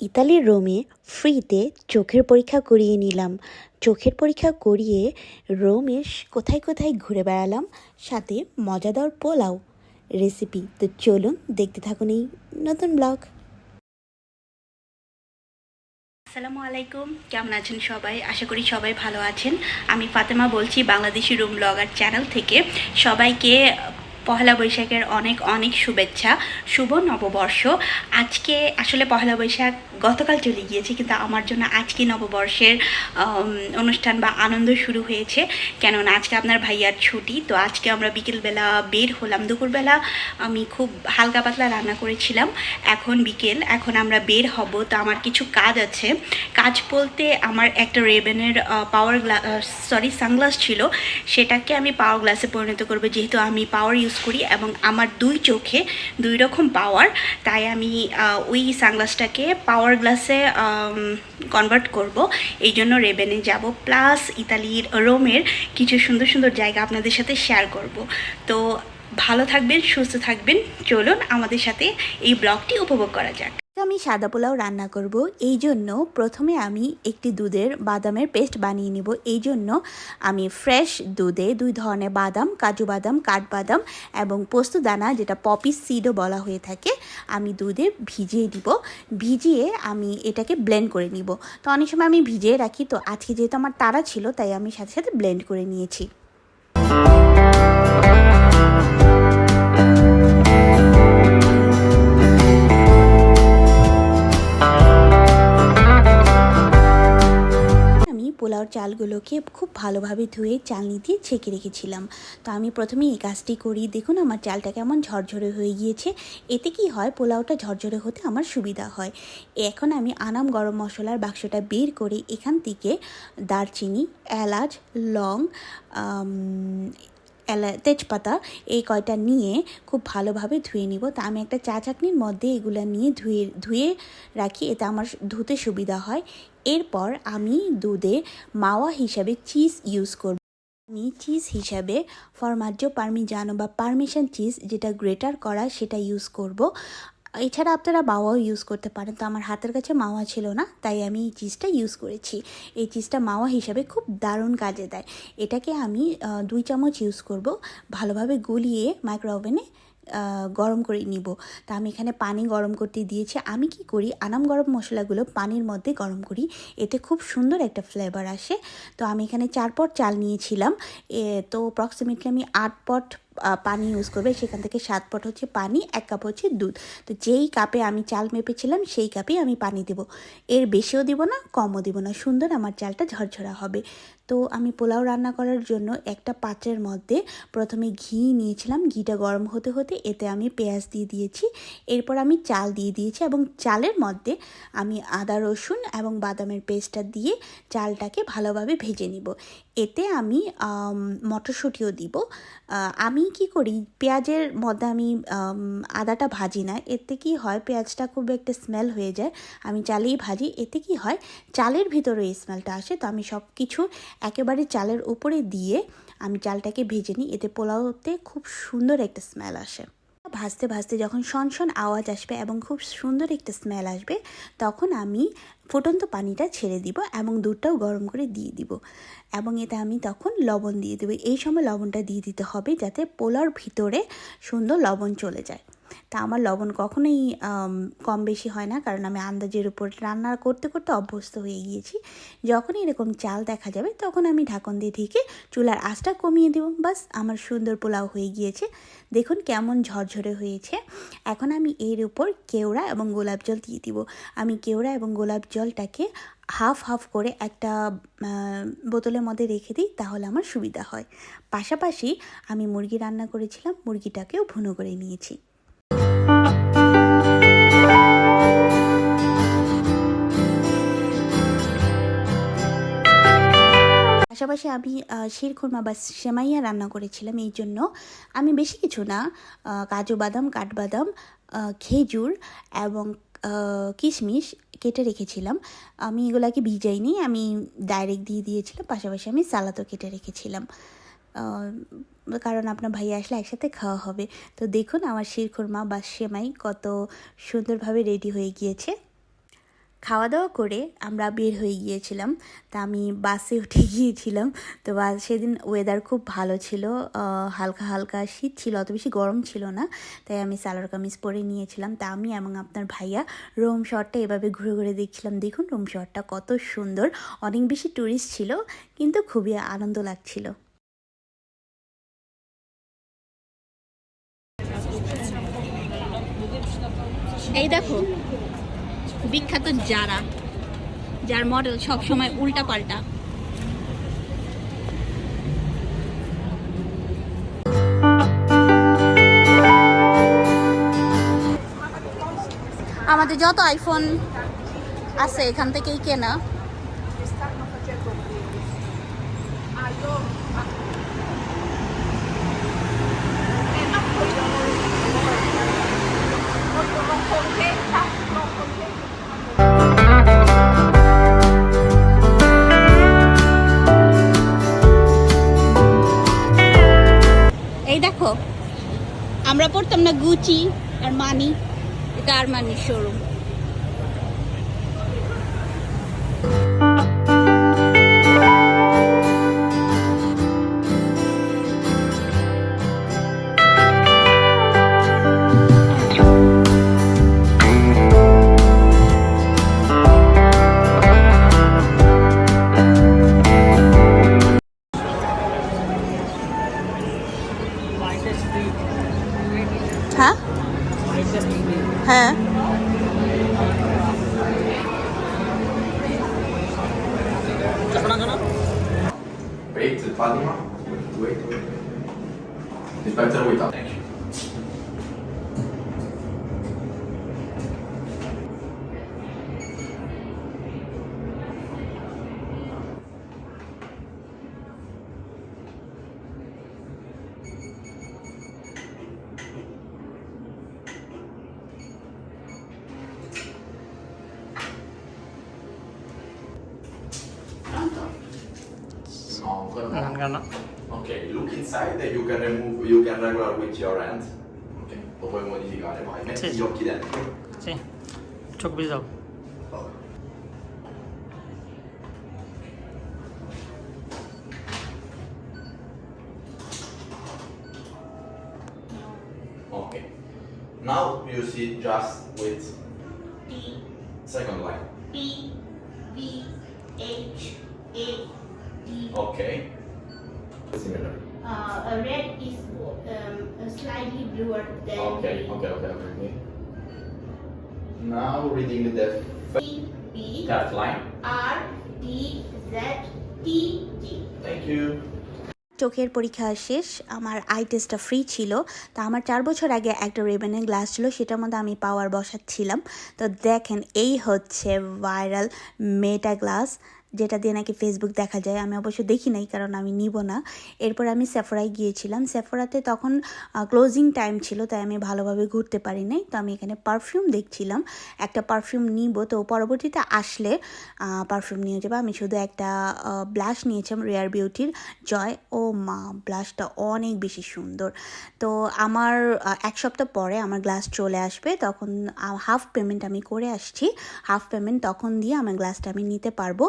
ইতালির রোমে ফ্রিতে চোখের পরীক্ষা করিয়ে নিলাম। চোখের পরীক্ষা করিয়ে রোমে কোথায় কোথায় ঘুরে বেড়ালাম সাথে মজাদার পোলাও রেসিপি। তো চলুন দেখতে থাকুন এই নতুন ব্লগ। আসসালামু আলাইকুম, কেমন আছেন সবাই? আশা করি সবাই ভালো আছেন। আমি ফাতেমা বলছি, বাংলাদেশি রুম ব্লগার চ্যানেল থেকে। সবাইকে পহেলা বৈশাখের অনেক অনেক শুভেচ্ছা, শুভ নববর্ষ। আজকে আসলে পহেলা বৈশাখ গতকাল চলে গিয়েছে, কিন্তু আমার জন্য আজকে নববর্ষের অনুষ্ঠান বা আনন্দ শুরু হয়েছে। কেননা আজকে আপনার ভাইয়ার ছুটি, তো আজকে আমরা বিকেলবেলা বের হলাম। দুপুরবেলা আমি খুব হালকা পাতলা রান্না করেছিলাম, এখন বিকেল, এখন আমরা বের হব। তো আমার কিছু কাজ আছে। কাজ বলতে আমার একটা রেবেনের পাওয়ার গ্লাস সরি সানগ্লাস ছিল, সেটাকে আমি পাওয়ার গ্লাসে পরিণত করব। যেহেতু আমি পাওয়ার ইউজ করি এবং আমার দুই চোখে দুই রকম পাওয়ার তাই আমি ওই সানগ্লাসটাকে পাওয়ার গ্লাসে কনভার্ট করব। এই জন্য রেবেনে যাব। প্লাস ইতালির রোমের কিছু সুন্দর সুন্দর জায়গা আপনাদের সাথে শেয়ার করব। তো ভালো থাকবেন, সুস্থ থাকবেন। চলুন আমাদের সাথে এই ব্লগটি উপভোগ করা যাক। আমি সাদা পোলাও রান্না করব। এই জন্য প্রথমে আমি একটি দুধের বাদামের পেস্ট বানিয়ে নিব। এই জন্য আমি ফ্রেশ দুধে দুই ধরনের বাদাম, কাজু বাদাম কাঠবাদাম এবং পোস্ত দানা, যেটা পপি সিডও বলা হয়ে থাকে, আমি দুধে ভিজিয়ে দিব। ভিজিয়ে আমি এটাকে ব্লেন্ড করে নিব। তো অনেক সময় আমি ভিজিয়ে রাখি, তো আজকে যেহেতু আমার তাড়া ছিল, তাই আমি সাথে সাথে ব্লেন্ড করে নিয়েছি। চালগুলোকে খুব ভালোভাবে ধুয়ে চালনি দিয়ে ছেঁকে রেখেছিলাম। তো আমি প্রথমে এই কাজটি করি। দেখুন, আমার চালটা কেমন ঝরঝরে হয়ে গিয়েছে। এতে কি হয়, পোলাওটা ঝরঝরে হতে আমার সুবিধা হয়। এখন আমি আনাম গরম মশলার বাক্সটা বের করে এখান থেকে দারচিনি, এলাচ, লং এলা, তেজপাতা এই কয়টা নিয়ে খুব ভালোভাবে ধুয়ে নিব। তা আমি একটা চা চাকনির মধ্যে এগুলো নিয়ে ধুয়ে ধুয়ে রাখি, এতে আমার ধুতে সুবিধা হয়। এরপর আমি দুধে মাওয়া হিসাবে চিজ ইউজ করব। আমি চিজ হিসাবে ফরমাজ্জো পারমিজানো বা পারমিশন চিজ যেটা গ্রেটার করা সেটা ইউজ করব। এছাড়া আপনারা মাওয়াও ইউজ করতে পারেন। তো আমার হাতের কাছে মাওয়া ছিল না, তাই আমি এই চিজটা ইউজ করেছি। এই চিজটা মাওয়া হিসাবে খুব দারুণ কাজে দেয়। এটাকে আমি দুই চামচ ইউজ করব। ভালোভাবে গলিয়ে মাইক্রো ওভেনে গরম করে নিব। তা আমি এখানে পানি গরম করতে দিয়েছি। আমি কি করি, আনাম গরম মশলাগুলো পানির মধ্যে গরম করি। এতে খুব সুন্দর একটা ফ্লেভার আসে। তো আমি এখানে চার পট চাল নিয়েছিলাম। তো অ্যাপ্রক্সিমেটলি আমি আট পট পানি ইউজ করবে, সেখান থেকে সাত পট হচ্ছে পানি, এক কাপ হচ্ছে দুধ। তো যেই কাপে আমি চাল মেপেছিলাম, সেই কাপে আমি পানি দেব। এর বেশিও দিব না, কমও দিব না। সুন্দর আমার চালটা ঝরঝরা হবে। তো আমি পোলাও রান্না করার জন্য একটা পাত্রের মধ্যে প্রথমে ঘি নিয়েছিলাম। ঘিটা গরম হতে হতে এতে আমি পেঁয়াজ দিয়ে দিয়েছি। এরপর আমি চাল দিয়ে দিয়েছি এবং চালের মধ্যে আমি আদা, রসুন এবং বাদামের পেস্টটা দিয়ে চালটাকে ভালোভাবে ভেজে নিব। এতে আমি মটরশুঁটিও দিব। আমি কি করি, পেঁয়াজের মধ্যে আমি আদাটা ভাজি না। এতে কি হয়, পেঁয়াজটা খুব একটা স্মেল হয়ে যায়। আমি চালেই ভাজি। এতে কি হয়, চালের ভিতরে স্মেলটা আসে। তো আমি সব কিছু একেবারে চালের উপরে দিয়ে আমি চালটাকে ভেজে নিই। এতে পোলাওতে খুব সুন্দর একটা স্মেল আসে। ভাজতে ভাজতে যখন শনশন আওয়াজ আসবে এবং খুব সুন্দর একটা স্মেল আসবে, তখন আমি ফুটন্ত পানিটা ছেড়ে দিব এবং দুধটাও গরম করে দিয়ে দিব। এবং এতে আমি তখন লবণ দিয়ে দেবো। এই সময় লবণটা দিয়ে দিতে হবে যাতে পোলার ভিতরে সুন্দর লবণ চলে যায়। তা আমার লবণ কখনোই কম বেশি হয় না, কারণ আমি আন্দাজের উপর রান্না করতে করতে অভ্যস্ত হয়ে গিয়েছি। যখনই এরকম চাল দেখা যাবে, তখন আমি ঢাকন দিয়ে ঢেকে চুলার আঁচটা কমিয়ে দেবো। বাস, আমার সুন্দর পোলাও হয়ে গিয়েছে। দেখুন কেমন ঝরঝরে হয়েছে। এখন আমি এর উপর কেওড়া এবং গোলাপ জল দিয়ে দিব। আমি কেওড়া এবং গোলাপ জলটাকে হাফ হাফ করে একটা বোতলের মধ্যে রেখে দিই, তাহলে আমার সুবিধা হয়। পাশাপাশি আমি মুরগি রান্না করেছিলাম, মুরগিটাকেও ভুনো করে নিয়েছি। পাশাপাশি আমি শিরখুরমা বা সেমাইয়া রান্না করেছিলাম এই জন্য আমি বেশি কিছু না কাজু বাদাম কাঠবাদাম খেজুর এবং কিশমিশ কেটে রেখেছিলাম। আমি এগুলাকে ভিজাইনি, আমি ডাইরেক্ট দিয়ে দিয়েছিলাম, পাশাপাশি আমি সালাদও কেটে রেখেছিলাম। কারণ আপনার ভাই আসলে একসাথে খাওয়া হবে। তো দেখুন আমার শিরখুরমা বা সেমাই কত সুন্দরভাবে রেডি হয়ে গিয়েছে। খাওয়া দাওয়া করে আমরা বের হয়ে গিয়েছিলাম। তা আমি বাসে উঠে গিয়েছিলাম। তো বাস সেদিন ওয়েদার খুব ভালো ছিল। হালকা হালকা শীত ছিল, অত বেশি গরম ছিল না। তাই আমি সালোয়ার কামিজ পরে নিয়েছিলাম। তা আমি এবং আপনার ভাইয়া রোম শহরটা এভাবে ঘুরে ঘুরে দেখছিলাম। দেখুন রোম শহরটা কত সুন্দর। অনেক বেশি ট্যুরিস্ট ছিল, কিন্তু খুবই আনন্দ লাগছিল। এই দেখো বিখ্যাত যারা, যার মডেল সব সময় উল্টা পাল্টা আমাদের যত আইফোন আছে, এখান থেকেই কেনা। এই আমরা পড়তাম না গুচি আর মানি এটা আর মানি শোরুম হ্যাঁ হ্যাঁ Wait, Fatima. Wait, wait. It's better without Action. No, no. Non. Ok, look inside e you can remove, you can regular with your hand. Ok, lo puoi modificare, vai, metti Sì. gli occhi dentro. Sì. Çok güzel. Vabbè. Ok, now you see just with T second line. P V H A D Ok. Similar. uh, red is um, slightly bluer than Okay, green. okay, okay, okay. Now reading the P B third line. R D Z T G Thank you. চোখের পরীক্ষা শেষ আমার I টেস্টটা free ছিল তা আমার চার বছর আগে একটা রেবেনের গ্লাস ছিল সেটার মধ্যে আমি পাওয়ার বসাচ্ছিলাম তো দেখেন এই হচ্ছে ভাইরাল মেটা গ্লাস যেটা দিয়ে নাকি ফেসবুক দেখা যায়, আমি অবশ্য দেখি নাই কারণ আমি নিব না। এরপর আমি সেফরায় গিয়েছিলাম। সেফরাতে তখন ক্লোজিং টাইম ছিল, তাই আমি ভালোভাবে ঘুরতে পারি নাই তো আমি এখানে পারফিউম দেখছিলাম। একটা পারফিউম নিব, তো পরবর্তীতে আসলে পারফিউম নিয়ে যাব। আমি শুধু একটা ব্লাশ নিয়েছিলাম রেয়ার বিউটির জয়, ও মা ব্লাশটা অনেক বেশি সুন্দর। তো আমার এক সপ্তাহ পরে আমার গ্লাস চলে আসবে। তখন হাফ পেমেন্ট আমি করে আসছি। হাফ পেমেন্ট তখন দিয়ে আমার গ্লাসটা আমি নিতে পারব।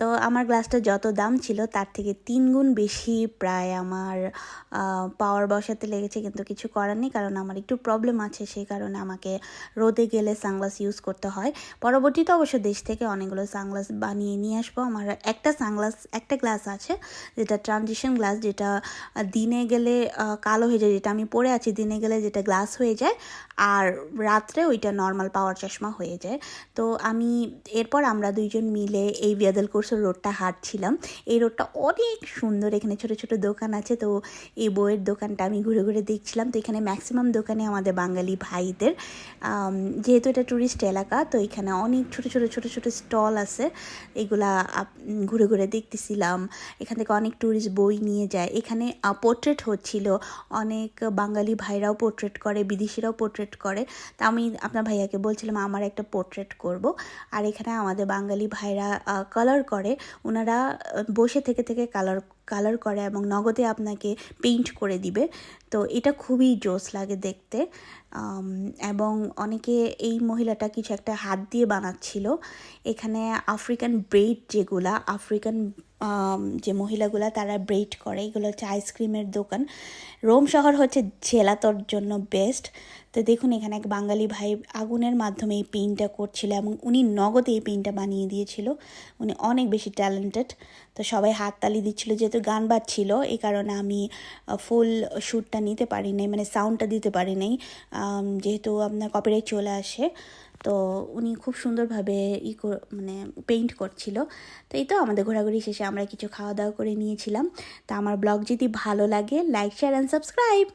তো আমার গ্লাসটা যত দাম ছিল তার থেকে তিন গুণ বেশি প্রায় আমার পাওয়ার বসাতে লেগেছে, কিন্তু কিছু করার নেই, কারণ আমার একটু প্রবলেম আছে সেই কারণে আমাকে রোদে গেলে সানগ্লাস ইউজ করতে হয়। পরবর্তীতে অবশ্য দেশ থেকে অনেকগুলো সানগ্লাস বানিয়ে নিয়ে আসব। আমার একটা সানগ্লাস, একটা গ্লাস আছে, যেটা ট্রানজিশন গ্লাস যেটা দিনে গেলে কালো হয়ে যায়, যেটা আমি পরে আছি, দিনে গেলে যেটা গ্লাস হয়ে যায়, আর রাত্রে ওইটা নর্মাল পাওয়ার চশমা হয়ে যায়। তো আমি, এরপর আমরা দুইজন মিলে এই বিয়াদল কোর্সের রোডটা হাঁটছিলাম। এই রোডটা অনেক সুন্দর। এখানে ছোট ছোট দোকান আছে, তো এই বইয়ের দোকানটা আমি ঘুরে ঘুরে দেখছিলাম। তো এখানে ম্যাক্সিমাম দোকানে আমাদের বাঙালি ভাইদের। যেহেতু এটা ট্যুরিস্ট এলাকা, তো এখানে অনেক ছোট ছোট ছোট ছোট স্টল আছে। এগুলা ঘুরে ঘুরে দেখতেছিলাম। এখান থেকে অনেক ট্যুরিস্ট বই নিয়ে যায়। এখানে পোর্ট্রেট হচ্ছিল। অনেক বাঙালি ভাইরাও পোর্ট্রেট করে, বিদেশিরাও পোর্ট্রেট করে। তা আমি আপনার ভাইয়াকে বলছিলাম, আমার একটা পোর্ট্রেট করব। আর এখানে আমাদের বাঙালি ভাইরা কালার করে ওনারা বসে থেকে থেকে কালার কালার করে এবং নগদে আপনাকে পেইন্ট করে দিবে। তো এটা খুবই জোস লাগে দেখতে। এবং অনেকে এই মহিলাটা কিছু একটা হাত দিয়ে বানাচ্ছিল। এখানে আফ্রিকান ব্রেড যেগুলা আফ্রিকান যে মহিলাগুলা তারা ব্রেড করে, এগুলো হচ্ছে আইসক্রিমের দোকান। রোম শহর হচ্ছে জেলাতর জন্য বেস্ট তো দেখুন, এখানে এক বাঙালি ভাই আগুনের মাধ্যমে এই পেইন্টটা করছিল এবং উনি নগদে এই পেইন্টটা বানিয়ে দিয়েছিল। উনি অনেক বেশি ট্যালেন্টেড তো সবাই হাততালি দিচ্ছিল, যেহেতু গান বাজছিল, এই কারণে আমি ফুল শ্যুটটা নিতে পারি নাই মানে সাউন্ডটা দিতে পারি নাই যেহেতু আপনার কপিরাইট চলে আসে। তো উনি খুব সুন্দরভাবে ই মানে পেইন্ট করছিল। তো এই তো আমাদের ঘোরাঘুরি শেষে আমরা কিছু খাওয়া দাওয়া করে নিয়েছিলাম। তা আমার ব্লগ যদি ভালো লাগে লাইক শেয়ার অ্যান্ড সাবস্ক্রাইব